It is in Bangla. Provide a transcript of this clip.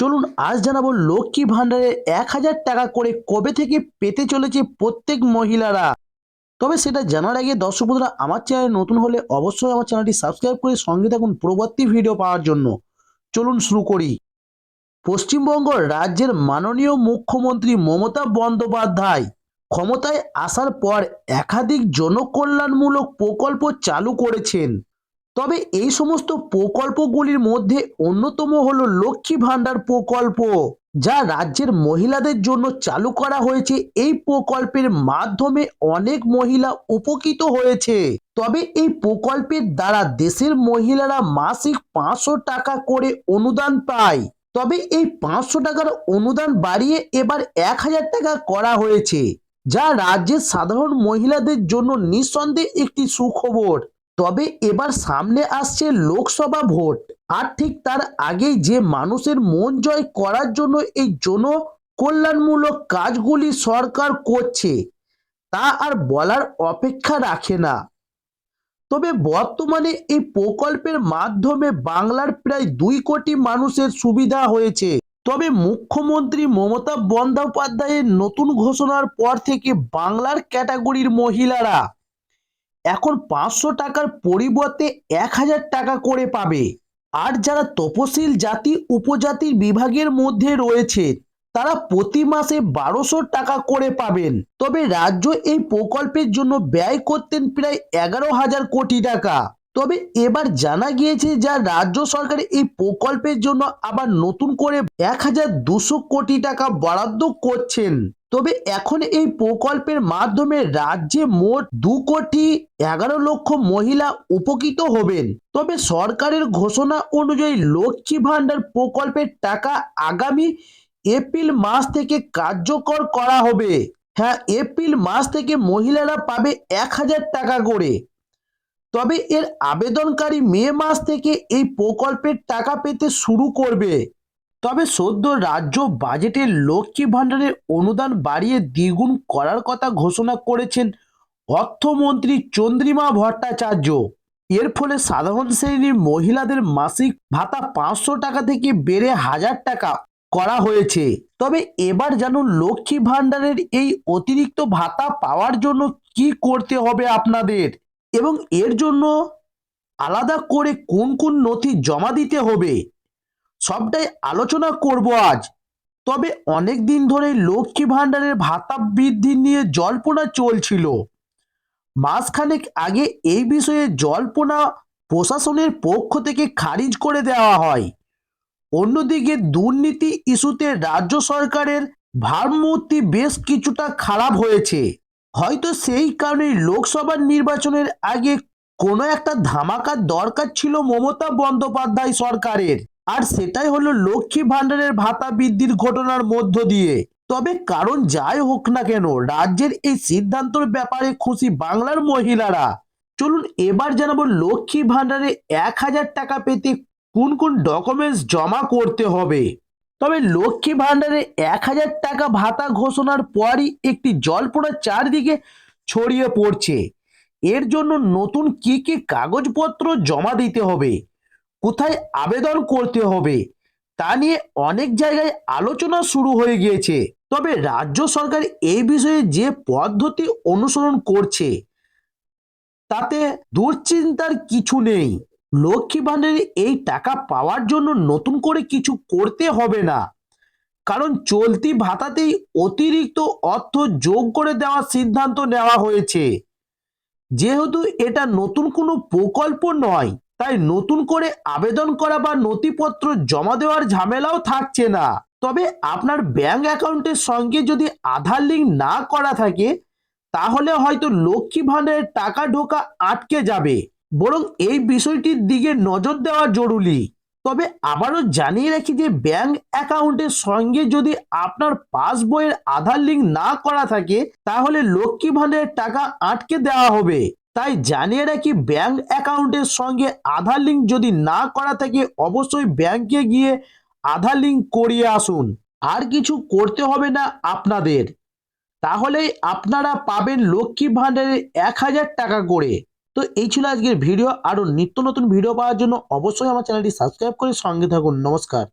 চলুন আজ জানাব লক্ষ্মী ভাণ্ডারে এক হাজার টাকা করে কবে থেকে পেতে চলেছে প্রত্যেক মহিলারা। তবে সেটা জানার আগে দর্শক বন্ধুরা, আমার চ্যানেলে নতুন হলে অবশ্যই আমার চ্যানেলটি সাবস্ক্রাইব করে সঙ্গে থাকুন পরবর্তী ভিডিও পাওয়ার জন্য। চলুন শুরু করি। পশ্চিমবঙ্গ রাজ্যের মাননীয় মুখ্যমন্ত্রী মমতা বন্দ্যোপাধ্যায় ক্ষমতায় আসার পর একাধিক জনকল্যাণমূলক প্রকল্প চালু করেছেন। তবে এই সমস্ত প্রকল্পগুলির মধ্যে অন্যতম হলো লক্ষ্মী ভাণ্ডার প্রকল্প, যা রাজ্যের মহিলাদের জন্য চালু করা হয়েছে। এই প্রকল্পের মাধ্যমে অনেক মহিলা উপকৃত হয়েছে। তবে এই প্রকল্পের দ্বারা দেশের মহিলারা মাসিক পাঁচশো টাকা করে অনুদান পায়। তবে এই পাঁচশো টাকার অনুদান বাড়িয়ে এবার এক হাজার টাকা করা হয়েছে, যা রাজ্যের সাধারণ মহিলাদের জন্য নিঃসন্দেহে একটি সুখবর। তবে এবার সামনে আসছে লোকসভা ভোট আর ঠিক তার আগেই যে মানুষের মন জয় করার জন্য এই জন কল্যাণমূলক কাজগুলি সরকার করছে, তা আর বলার অপেক্ষা রাখে না। তবে বর্তমানে এই প্রকল্পের মাধ্যমে বাংলার প্রায় দুই কোটি মানুষের সুবিধা হয়েছে। তবে মুখ্যমন্ত্রী মমতা বন্দ্যোপাধ্যায়ের নতুন ঘোষণার পর থেকে বাংলার ক্যাটাগরির মহিলারা এখন পাঁচশো টাকার পরিবর্তে এক হাজার টাকা করে পাবে। আর যারা তপশিল জাতি, উপজাতির বিভাগের মধ্যে রয়েছে, তারা প্রতি মাসে বারোশো টাকা করে পাবেন। তবে রাজ্য এই প্রকল্পের জন্য ব্যয় করতেন প্রায় এগারো হাজার কোটি টাকা। তবে এবার জানা গিয়েছে যা রাজ্য সরকার এই প্রকল্পের জন্য আবার নতুন করে এক হাজার দুশো কোটি টাকা বরাদ্দ করছেন। তবে এখন এই প্রকল্পের মাধ্যমে রাজ্যে মোট দু কোটি এগারো লক্ষ মহিলা উপকৃত হবেন। তবে সরকারের ঘোষণা অনুযায়ী লক্ষ্মী ভাণ্ডার প্রকল্পের টাকা আগামী এপ্রিল মাস থেকে কার্যকর করা হবে। হ্যাঁ এপ্রিল মাস থেকে মহিলারা পাবে এক হাজার টাকা করে। তবে এর আবেদনকারী মে মাস থেকে এই প্রকল্পের টাকা পেতে শুরু করবে। তবে সদ্য রাজ্য বাজেটে লক্ষ্মী ভাণ্ডারের অনুদান বাড়িয়ে দ্বিগুণ করার কথা ঘোষণা করেছেন অর্থমন্ত্রী চন্দ্রিমা ভট্টাচার্য। এর ফলে সাধারণ শ্রেণির মহিলাদের মাসিক ভাতা পাঁচশো টাকা থেকে বেড়ে হাজার টাকা করা হয়েছে। তবে এবার যেন লক্ষ্মী ভাণ্ডারের এই অতিরিক্ত ভাতা পাওয়ার জন্য কি করতে হবে আপনাদের? এবং এর জন্য আলাদা করে কোন কোন নথি জমা দিতে হবে? সবটাই আলোচনা করব আজ। তবে অনেক দিন ধরে লক্ষ্মী ভাণ্ডারের ভাতা বৃদ্ধি নিয়ে জল্পনা চলছিল। মাসখানেক আগে এই বিষয়ে জল্পনা প্রশাসনের পক্ষ থেকে খারিজ করে দেওয়া হয়। অন্যদিকে দুর্নীতি ইস্যুতে রাজ্য সরকারের ভারমূর্তি বেশ কিছুটা খারাপ হয়েছে। হয়তো সেই কারণে লোকসভা নির্বাচনের আগে কোনো একটা ধামাকার দরকার ছিল মমতা বন্দ্যোপাধ্যায় সরকারের। আর সেটাই হলো লক্ষ্মী ভাণ্ডারের ভাতা বৃদ্ধির ঘটনার মধ্য দিয়ে। তবে কারণ যাই হোক না কেন, রাজ্যের এই সিদ্ধান্তর ব্যাপারে খুশি বাংলার মহিলারা। চলুন এবার জানাব লক্ষ্মী ভাণ্ডারে এক হাজার টাকা পেতে কোন কোন ডকুমেন্টস জমা করতে হবে। তবে লক্ষ্মী ভাণ্ডারে এক হাজার টাকা ভাতা ঘোষণার পরই একটি জল্পনা চারদিকে ছড়িয়ে পড়ছে। এর জন্য নতুন কি কি কাগজপত্র জমা দিতে হবে? কোথায় আবেদন করতে হবে তা নিয়ে অনেক জায়গায় আলোচনা শুরু হয়ে গিয়েছে। তবে রাজ্য সরকার এই বিষয়ে যে পদ্ধতি অনুসরণ করছে, তাতে দুশ্চিন্তার কিছু নেই। লক্ষ্মী ভাণ্ডারে এই টাকা পাওয়ার জন্য নতুন করে কিছু করতে হবে না। কারণ চলতি ভাতাতেই অতিরিক্ত অর্থ যোগ করে দেওয়ার সিদ্ধান্ত নেওয়া হয়েছে। যেহেতু এটা নতুন কোনো প্রকল্প নয় তাই নতুন করে আবেদন করা বা নথিপত্র জমা দেওয়ার ঝামেলাও থাকছে না। তবে আপনার ব্যাংক অ্যাকাউন্টের সঙ্গে যদি আধার লিঙ্ক না করা থাকে, তাহলে হয়তো লক্ষ্মী ভাণ্ডারের টাকা ঢোকা আটকে যাবে। বরং এই বিষয়টির দিকে নজর দেওয়া জরুরি। তবে আবারও জানিয়ে রাখি যে ব্যাংক অ্যাকাউন্টের সঙ্গে যদি আপনার পাসবইয়ের আধার লিঙ্ক না করা থাকে, তাহলে লক্ষ্মী ভাণ্ডারের টাকা আটকে দেওয়া হবে। তাই জানিয়ে রাখি ব্যাংক অ্যাকাউন্টের সঙ্গে আধার লিঙ্ক যদি না করা থাকে, অবশ্যই ব্যাংকে গিয়ে আধার লিঙ্ক করিয়ে আসুন। আর কিছু করতে হবে না আপনাদের। তাহলেই আপনারা পাবেন লক্ষ্মী ভাণ্ডারের এক হাজার টাকা করে। তো এই ছিল আজকের ভিডিও। আরও নিত্য নতুন ভিডিও পাওয়ার জন্য অবশ্যই আমার চ্যানেলটি সাবস্ক্রাইব করে সঙ্গে থাকুন। নমস্কার।